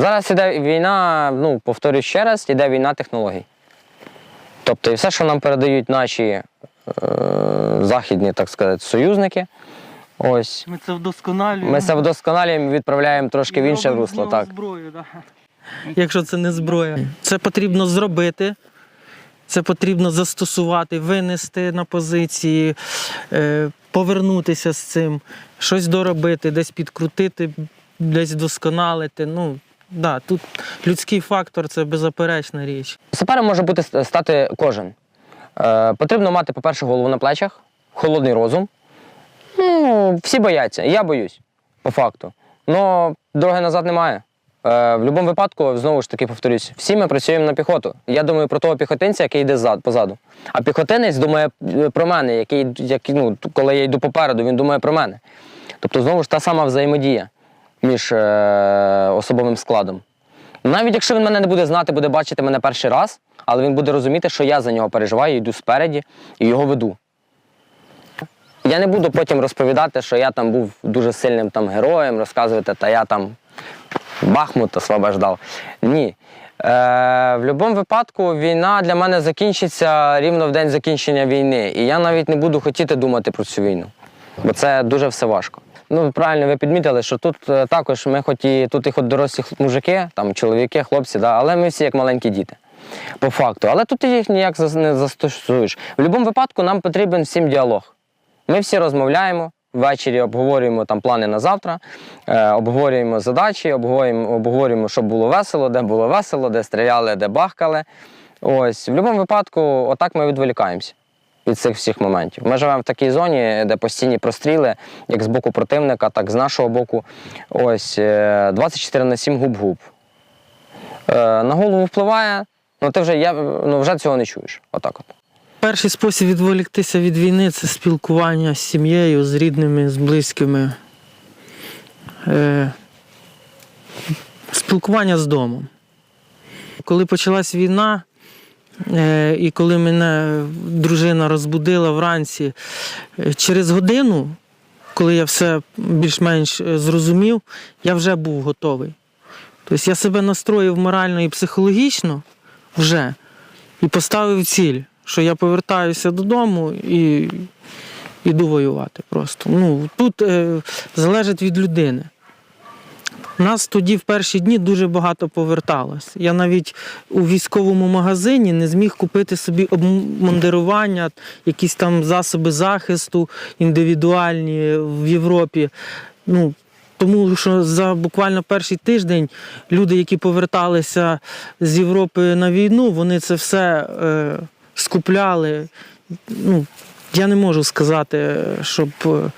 Зараз іде війна, ну, повторюю ще раз, іде війна технологій. Тобто, і все, що нам передають наші е, західні, так сказати, союзники, ось. Ми це вдосконалюємо. Ми це вдосконалюємо і відправляємо трошки в інше русло. Так. зброю, да. Якщо це не зброя. Це потрібно зробити. Це потрібно застосувати, винести на позиції, е, повернутися з цим, щось доробити, десь підкрутити, десь вдосконалити. Ну, да, тут людський фактор це беззаперечна річ. Сапером може бути стати кожен. Е, потрібно мати, по-перше, голову на плечах, холодний розум. Ну, всі бояться, я боюсь, по факту. Но дороги назад немає. Е, в будь-якому випадку, знову ж таки повторюсь, всі ми працюємо на піхоту. Я думаю про того піхотинця, який йде позаду. А піхотинець думає е, про мене, який, який, ну, коли я йду попереду, він думає про мене. Тобто, знову ж та сама взаємодія між е, особовим складом. Навіть якщо він мене не буде знати, буде бачити мене перший раз, але він буде розуміти, що я за нього переживаю, йду спереді і його веду. Я не буду потім розповідати, що я там був дуже сильним там героєм, розказувати, та я там Бахмут освобождав. Ні. Е, в будь-якому випадку війна для мене закінчиться рівно в день закінчення війни. І я навіть не буду хотіти думати про цю війну, бо це дуже все важко. Ну, правильно, ви підмітили, що тут е, також ми хоч і тут і хоч дорослі мужики, там чоловіки, хлопці, да, але ми всі як маленькі діти. По факту. Але тут ти їх ніяк не застосуєш. В будь-якому випадку нам потрібен всім діалог. Ми всі розмовляємо, ввечері обговорюємо там плани на завтра, е, обговорюємо задачі, обговорюємо, обговорюємо, що було весело, де було весело, де стріляли, де бахкали. Ось, в будь-якому випадку, отак ми відволікаємося від цих всіх моментів. Ми живемо в такій зоні, де постійні простріли, як з боку противника, так і з нашого боку. Ось е, 24 на 7 губ-губ. Е, На голову впливає, ну ти вже, я, ну, вже цього не чуєш. Отак от. Перший спосіб відволіктися від війни це спілкування з сім'єю, з рідними, з близькими. Е, спілкування з домом. Коли почалась війна, е, і коли мене дружина розбудила вранці, е, через годину, коли я все більш-менш е, зрозумів, я вже був готовий. Тобто я себе настроїв морально і психологічно вже і поставив ціль, що я повертаюся додому і іду воювати просто. Ну, тут е, залежить від людини. Нас тоді в перші дні дуже багато поверталось. Я навіть у військовому магазині не зміг купити собі обмундирування, якісь там засоби захисту індивідуальні в Європі. Ну, тому що за буквально перший тиждень люди, які поверталися з Європи на війну, вони це все е, скупляли. Ну, я не можу сказати, щоб е,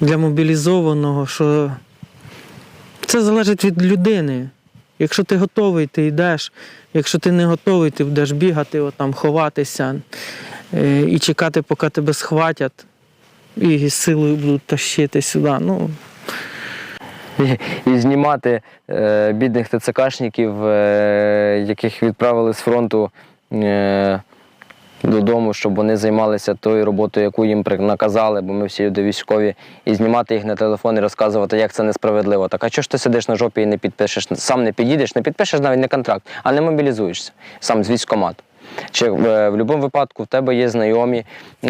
для мобілізованого, що це залежить від людини. Якщо ти готовий, ти йдеш. Якщо ти не готовий, ти будеш бігати, отам, ховатися е, і чекати, поки тебе схватять, і силою будуть тащити сюди. Ну, і, і знімати е, бідних ТЦКшників, е, яких відправили з фронту е, додому, щоб вони займалися тою роботою, яку їм наказали, бо ми всі люди військові, і знімати їх на телефон і розказувати, як це несправедливо. Так а чого ж ти сидиш на жопі і не підпишеш, сам не підійдеш, не підпишеш навіть не контракт, а не мобілізуєшся сам з військкомату. Чи е, в будь-якому випадку в тебе є знайомі, е,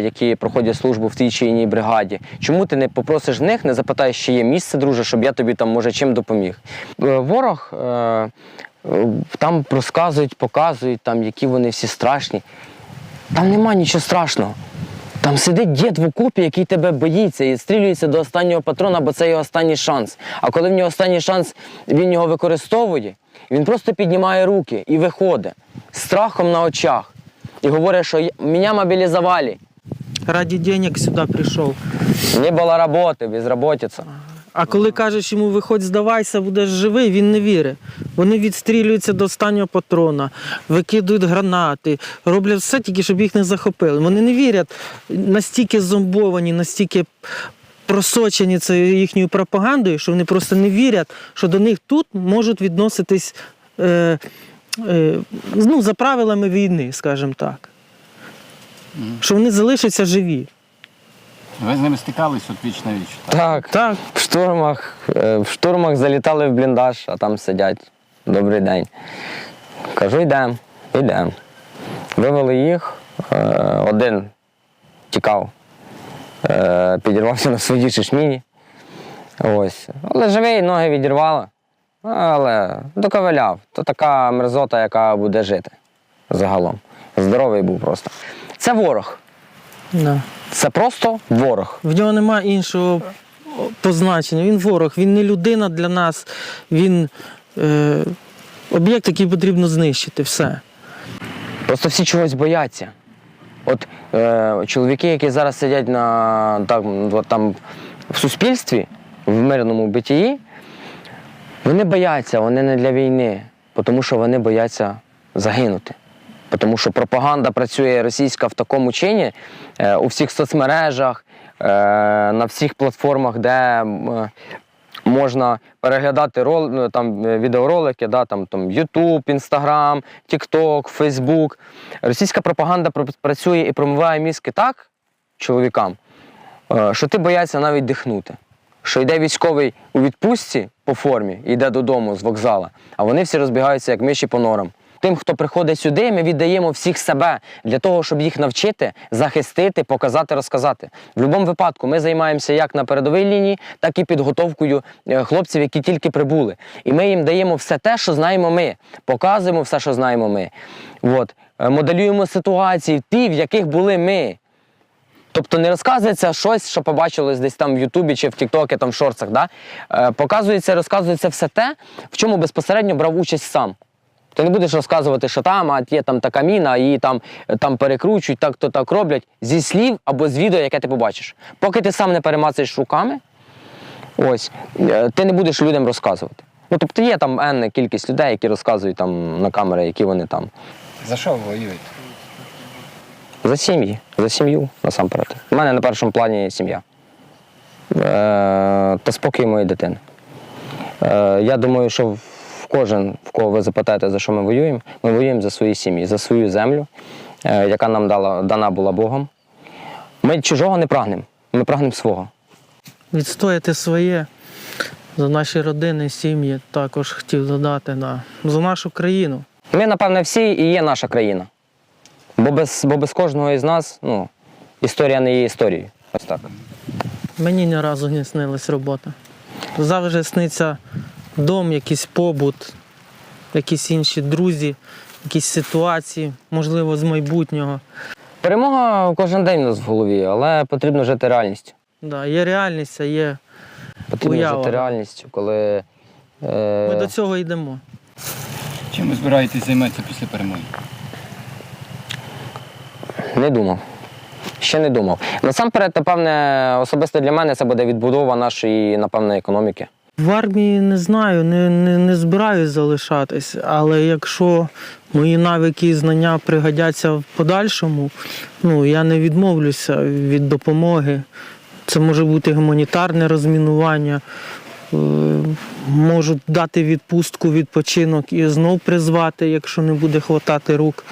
які проходять службу в тій чи іній бригаді. Чому ти не попросиш них, не запитаєш, чи є місце, друже, щоб я тобі там може чим допоміг? Е, ворог е, там розказують, показують, там, які вони всі страшні. Там нема нічого страшного. Там сидить дід в окопі, який тебе боїться і стрілюється до останнього патрона, бо це його останній шанс. А коли в нього останній шанс, він його використовує, він просто піднімає руки і виходить з страхом на очах. І говорить, що мене мобілізували. раді денег сюди прийшов. Не було роботи, безработиця. А коли кажеш йому, виходь, здавайся, будеш живий, він не вірить. Вони відстрілюються до останнього патрона, викидують гранати, роблять все тільки, щоб їх не захопили. Вони не вірять, настільки зомбовані, настільки просочені цією їхньою пропагандою, що вони просто не вірять, що до них тут можуть відноситись е, е, ну, за правилами війни, скажімо так. Що вони залишаться живі. Ви з ними стикались от віч на віч. Так? Так, Так, в штурмах, е, в штурмах залітали в бліндаж, а там сидять. Добрий день. Кажу, йдемо, йдемо. Вивели їх, е, один тікав, е, підірвався на своїй шишміні. Ось. Але живий, ноги відірвало. Але доковиляв. То така мерзота, яка буде жити загалом. Здоровий був просто. Це ворог. да. Це просто ворог. в нього немає іншого позначення. Він ворог, він не людина для нас, він е, об'єкт, який потрібно знищити. Все. Просто всі чогось бояться. От е, чоловіки, які зараз сидять на, от там, в суспільстві, в мирному битії, вони бояться, вони не для війни, тому що вони бояться загинути. Тому що пропаганда працює російська в такому чині е, у всіх соцмережах, е, на всіх платформах, де можна переглядати рол, ну, там, е, відеоролики, да, там, там, YouTube, Instagram, TikTok, Facebook. Російська пропаганда пр- працює і промиває мізки так чоловікам, е, що ти бояться навіть дихнути. Що йде військовий у відпустці по формі, йде додому з вокзала, а вони всі розбігаються як миші по норам. Тим, хто приходить сюди, ми віддаємо всіх себе для того, щоб їх навчити, захистити, показати, розказати. В будь-якому випадку ми займаємося як на передовій лінії, так і підготовкою е, хлопців, які тільки прибули. І ми їм даємо все те, що знаємо ми, показуємо все, що знаємо ми. От. Е, Моделюємо ситуації, ті, в яких були ми. Тобто не розказується щось, що побачилось десь там в Ютубі чи в Тіктокі, там в шорцах. Да? Е, показується, розказується все те, в чому безпосередньо брав участь сам. Ти не будеш розказувати, що там, а є там така міна, її там, там перекручують, так то так роблять зі слів або з відео, яке ти побачиш. Поки ти сам не перемацаєш руками, ось, е, ти не будеш людям розказувати. Ну, тобто є там енна кількість людей, які розказують там на камери, які вони там. За що ви воюєте? За сім'ї, за сім'ю насамперед. У мене на першому плані сім'я. Е, та спокій моєї дитини. Е, я думаю, що кожен, в кого ви запитаєте, за що ми воюємо, ми воюємо за свої сім'ї, за свою землю, е, яка нам дала, дана була Богом. Ми чужого не прагнемо, ми прагнемо свого. Відстояти своє за наші родини, сім'ї, також хотів додати да. за нашу країну. Ми, напевне, всі і є наша країна. Бо без, бо без кожного із нас ну, історія не є історією. Ось так. Мені ні разу не снилась робота. Завжди сниться дом, якийсь побут, якісь інші друзі, якісь ситуації, можливо, з майбутнього. Перемога кожен день у нас в голові, але потрібно жити реальністю. Да, є реальність, а є. Потрібно Уява. жити реальністю, коли. Е, Ми до цього йдемо. Чим ви збираєтесь займатися після перемоги? Не думав. Ще не думав. Насамперед, напевне, особисто для мене це буде відбудова нашої, напевне, економіки. В армії не знаю, не, не, не збираюсь залишатись, але якщо мої навики і знання пригодяться в подальшому, ну я не відмовлюся від допомоги. Це може бути гуманітарне розмінування, е, можуть дати відпустку, відпочинок і знов призвати, якщо не буде хватати рук.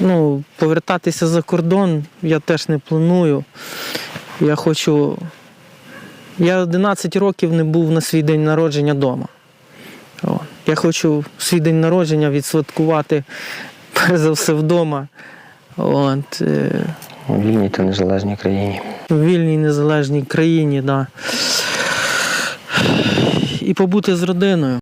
Ну, повертатися за кордон я теж не планую. Я хочу я 11 років не був на свій день народження вдома. Я хочу свій день народження відсвяткувати перш за все вдома. От, е, У вільній та незалежній країні. У вільній незалежній країні, да. і побути з родиною.